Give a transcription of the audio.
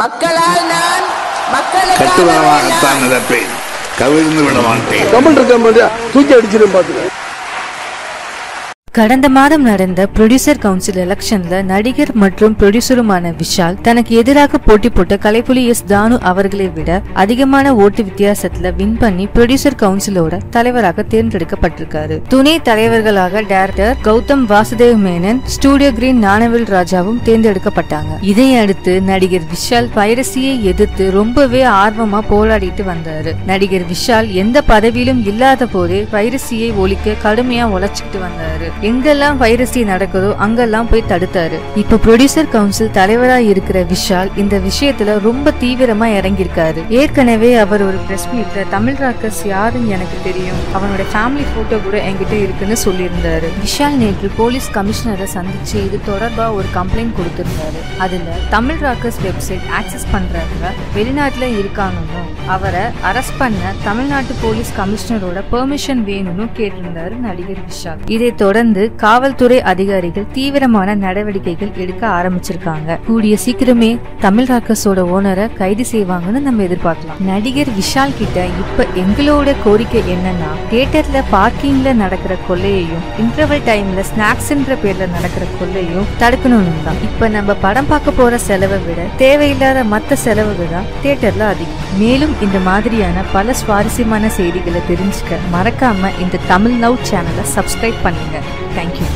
மக்களால் நான் மக்களுக்காக கட்டுவரமாகத்தான் நடப்பேன் கவிழ்ந்து விட மாட்டேன். கமல் இருக்க மாட்டியா தூக்கி அடிச்சிடும் பாத்துக்க. கடந்த மாதம் நடந்த ப்ரொடியூசர் கவுன்சில் எலெக்ஷன்ல நடிகர் மற்றும் ப்ரொடியூசருமான விஷால் தனக்கு எதிராக போட்டி போட்ட கலைப்புலி எஸ் தானு அவர்களை விட அதிகமான ஓட்டு வித்தியாசத்துல வின் பண்ணி ப்ரொடியூசர் கவுன்சிலோட தலைவராக தேர்ந்தெடுக்கப்பட்டிருக்காரு. துணை தலைவர்களாக director Gautham Vasudev Menon Studio Green Gnanavel ராஜாவும் தேர்ந்தெடுக்கப்பட்டாங்க. இதையடுத்து நடிகர் விஷால் பைரசியை எதிர்த்து ரொம்பவே ஆர்வமா போராடிட்டு வந்தாரு. நடிகர் விஷால் எந்த பதவியிலும் இல்லாத போதே பைரசியை ஒழிக்க கடுமையா உழைச்சிட்டு வந்தாரு. எங்கெல்லாம் பைரசி நடக்குதோ அங்கெல்லாம் போய் தடுத்தாரு. இப்ப ப்ரொடியூசர் கவுன்சில் தலைவரா இருக்கிற விஷால் இந்த விஷயத்துல ரொம்ப தீவிரமா இறங்கியிருக்காரு. ஏற்கனவே அவர் ஒரு பிரஸ் மீட்ல தமிழ் ராக்கர்ஸ் யாருன்னு எனக்கு தெரியும். அவனோட ஃபேமிலி போட்டோ கூட என்கிட்ட இருக்குன்னு சொல்லியிருந்தாரு. விஷால் நேற்று போலீஸ் கமிஷனரை சந்திச்சு இது தொடர்பா ஒரு கம்ப்ளைண்ட் கொடுத்திருந்தாரு. அதுல தமிழ் ராக்கர்ஸ் வெப்சைட் ஆக்சஸ் பண்றவங்க வெளிநாட்டுல இருக்காங்க அவரை அரெஸ்ட் பண்ண தமிழ்நாட்டு போலீஸ் கமிஷனரோட பெர்மிஷன் வேணும்னு கேட்டிருந்தாரு நடிகர் விஷால். இதை தொடர்ந்து காவல்துறை அதிகாரிகள் தீவிரமான நடவடிக்கைகள் எடுக்க ஆரம்பிச்சிருக்காங்க. கூடிய சீக்கிரமே தமிழ் ராக்கர்ஸோட ஓனரை கைது செய்வாங்கன்னு நம்ம எதிர்பார்க்கலாம். நடிகர் விஷால் கிட்ட இப்ப எங்களோட கோரிக்கை என்னன்னா தியேட்டர்ல பார்க்கிங்ல நடக்கிற கொள்ளையையும் இன்டர்வல் டைம்ல ஸ்நாக்ஸ்ன்ற பேர்ல நடக்கிற கொள்ளையும் தடுக்கணும்னு தான். இப்ப நம்ம படம் பார்க்க போற செலவை விட தேவையில்லாத மத்த செலவுகள் தான் தியேட்டர்ல அதிகம். மேலும் இந்த மாதிரியான பல சுவாரஸ்யமான செய்திகளை தெரிஞ்சுக்க மறக்காம இந்த தமிழ் நவ் சேனலை சப்ஸ்கிரைப் பண்ணுங்க. Thank you